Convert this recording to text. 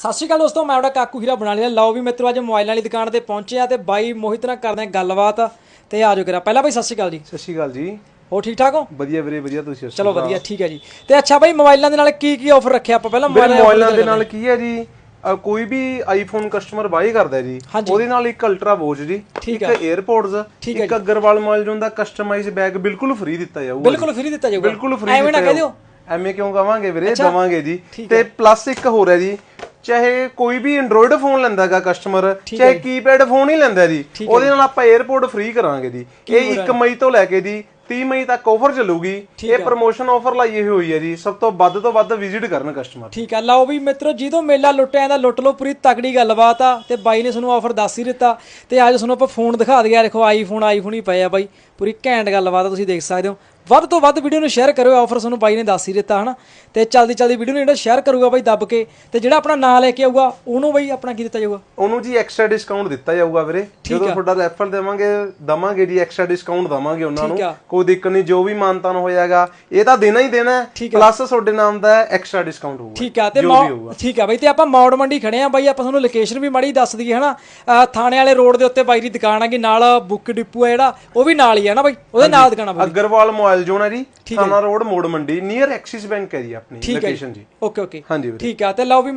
ਸਤਿ ਸ਼੍ਰੀ ਅਕਾਲ ਦੋਸਤੋ ਮੈਂ ਤੁਹਾਡਾ ਕਾਕੂ ਹੀਰਾ ਬਣਾ ਲਿਆ। ਲਓ ਵੀ ਮਿੱਤਰੋ ਅੱਜ ਮੋਬਾਈਲਾਂ ਵਾਲੀ ਦੁਕਾਨ ਤੇ ਪਹੁੰਚੇ ਆ ਤੇ ਬਾਈ ਮੋਹਿਤ ਨਾਲ ਕਰਦੇ ਆ ਗੱਲਬਾਤ। ਤੇ ਆਜੋ ਕਰਾ ਪਹਿਲਾਂ ਬਾਈ ਸਤਿ ਸ਼੍ਰੀ ਅਕਾਲ ਜੀ। ਸਤਿ ਸ਼੍ਰੀ ਅਕਾਲ ਜੀ। ਹੋ ਠੀਕ ਠਾਕ ਹੋ? ਵਧੀਆ ਵੀਰੇ ਵਧੀਆ ਤੁਸੀਂ ਦੱਸੋ ਚਲੋ ਵਧੀਆ ਠੀਕ ਹੈ ਜੀ। ਤੇ ਅੱਛਾ ਬਾਈ ਮੋਬਾਈਲਾਂ ਦੇ ਨਾਲ ਕੀ ਕੀ ਆਫਰ ਰੱਖਿਆ ਆਪਾਂ? ਪਹਿਲਾਂ ਮੋਬਾਈਲ ਦੇ ਨਾਲ ਕੀ ਹੈ ਜੀ? ਕੋਈ ਵੀ ਆਈਫੋਨ ਕਸਟਮਰ ਬਾਈ ਕਰਦਾ ਹੈ ਜੀ। ਉਹਦੇ ਨਾਲ ਇੱਕ ਅਲਟਰਾ ਵੋਚ ਜੀ ਇੱਕ 에ਅਰਪੋਰਟਸ ਇੱਕ ਅਗਰਵਾਲ ਮੋਬਾਈਲ ਜੋਨ ਦਾ ਕਸਟਮਾਈਜ਼ ਬੈਗ ਬਿਲਕੁਲ ਫ੍ਰੀ ਦਿੱਤਾ ਜਾਊਗਾ ਬਿਲਕੁਲ ਫ੍ਰੀ ਦਿੱਤਾ ਜਾਊਗਾ। ਬਿਲਕੁਲ ਫ੍ਰੀ ਐਵੇਂ ਨਾ ਕਹਿ ਦਿਓ। ਐਵੇਂ ਕਿਉਂ ਕਵਾਂਗੇ ਵੀਰੇ? ਦਵਾਂਗੇ ਜੀ। ਤੇ ਪਲੱਸ ਇੱਕ ਹੋਰ ਹੈ ਜੀ ਚਾਹੇ ਕੋਈ ਵੀ ਐਂਡਰੋਇਡ ਫੋਨ ਲੈਂਦਾ ਹੈਗਾ ਕਸਟਮਰ ਚਾਹੇ ਕੀਪੈਡ ਫੋਨ ਹੀ ਲੈਂਦਾ ਜੀ ਉਹਦੇ ਨਾਲ ਆਪਾਂ 에ਅਰਪੋਰਟ ਫ੍ਰੀ ਕਰਾਂਗੇ ਜੀ। ਇਹ 1 ਮਈ ਤੋਂ ਲੈ ਕੇ ਜੀ 30 ਮਈ ਤੱਕ ਆਫਰ ਚੱਲੂਗੀ। ਇਹ ਪ੍ਰੋਮੋਸ਼ਨ ਆਫਰ ਲਾਈ ਹੋਈ ਹੈ ਜੀ। ਸਭ ਤੋਂ ਵੱਧ ਤੋਂ ਵੱਧ ਵਿਜ਼ਿਟ ਕਰਨ ਕਸਟਮਰ ਠੀਕ ਆ। ਲਓ ਵੀ ਮਿੱਤਰੋ ਜਦੋਂ ਮੇਲਾ ਲੁੱਟਿਆ ਦਾ ਲੁੱਟ ਲਓ ਪੂਰੀ ਤਕੜੀ ਗੱਲਬਾਤ ਆ। ਤੇ ਬਾਈ ਨੇ ਤੁਹਾਨੂੰ ਆਫਰ ਦੱਸ ਹੀ ਦਿੱਤਾ। ਤੇ ਅੱਜ ਤੁਹਾਨੂੰ ਆਪਾਂ ਫੋਨ ਦਿਖਾ ਦਈਏ। ਦੇਖੋ ਆਈਫੋਨ ਆਈਫੋਨ ਹੀ ਪਏ ਆ ਬਾਈ। ਪੂਰੀ ਘੈਂਟ ਗੱਲਬਾਤ ਆ ਤੁਸੀਂ ਦੇਖ ਸਕਦੇ ਹੋ। ਵੱਧ ਤੋਂ ਵੱਧ ਵੀਡੀਓ ਨੂੰ ਸ਼ੇਅਰ ਕਰਿਓ। ਆਫਰ ਤੁਹਾਨੂੰ ਬਾਈ ਨੇ ਦੱਸ ਹੀ ਦਿੱਤਾ ਹਨਾ? ਤੇ ਚਲਦੀ ਚਲਦੀ ਵੀਡੀਓ ਨੂੰ ਜਿਹੜਾ ਸ਼ੇਅਰ ਕਰੂਗਾ ਬਾਈ ਦੱਬ ਕੇ ਤੇ ਜਿਹੜਾ ਆਪਣਾ ਨਾਂ ਲੈ ਕੇ ਆਊਗਾ ਉਹਨੂੰ ਬਾਈ ਆਪਣਾ ਕੀ ਦਿੱਤਾ ਜਾਊਗਾ? ਉਹਨੂੰ ਜੀ ਐਕਸਟਰਾ ਡਿਸਕਾਊਂਟ ਦਿੱਤਾ ਜਾਊਗਾ ਵੀਰੇ। ਜਦੋਂ ਤੁਹਾਡਾ ਰੈਫਰ ਦੇਵਾਂਗੇ ਦਵਾਂਗੇ ਜੀ ਐਕਸਟਰਾ ਡਿਸਕਾਊਂਟ ਦਵਾਂਗੇ ਉਹਨਾਂ ਨੂੰ। ਆ। ਕੋਈ ਦਿੱਕਤ ਨਹੀਂ ਜੋ ਵੀ ਮਾਨਤਾਨ ਹੋਇਆਗਾ ਇਹ ਤਾਂ ਦੇਣਾ ਹੀ ਦੇਣਾ ਹੈ। ਪਲੱਸ ਤੁਹਾਡੇ ਨਾਮ ਦਾ ਐਕਸਟਰਾ ਡਿਸਕਾਊਂਟ ਹੋਊਗਾ ਠੀਕ ਆ ਤੇ ਠੀਕ ਆ ਬਾਈ ਤੇ ਆਪਾਂ ਮੌੜ ਮੰਡੀ ਖੜੇ ਆ ਬਾਈ ਆਪਾਂ ਤੁਹਾਨੂੰ ਲੋਕੇਸ਼ਨ ਵੀ ਮਾੜੀ ਦੱਸ ਦਈਏ ਹਨਾ? ਥਾਣੇ ਵਾਲੇ ਰੋਡ ਦੇ ਉੱਤੇ ਬਾਈ ਦੀ ਦੁਕਾਨ ਹੈਗੀ ਨਾਲ ਬੁੱਕ ਡਿਪੂ ਹੈ ਜਿਹੜਾ ਉਹ ਵੀ ਨਾਲ ਹੀ ਹੈ ਨਾ ਬਾਈ? ਉਹਦੇ ਨਾਲ ਦੁਕਾਨ ਆ ਬਾਈ। ਅਗਰਵਾਲ ਮੋਬਾਈਲ ਜੋਨ ਹੈ ਜੀ। ਥਾਣਾ ਰੋਡ ਮੋੜ ਮੰਡੀ ਨੀਅਰ ਐਕਸਿਸ ਬੈਂਕ ਹੈ ਜੀ ਆਪਣੀ ਲੋਕੇਸ਼ਨ ਜੀ। ਓਕੇ ਓਕੇ ਹਾਂਜੀ ਠੀਕ ਆ ਤੇ ਲਓ ਵੀ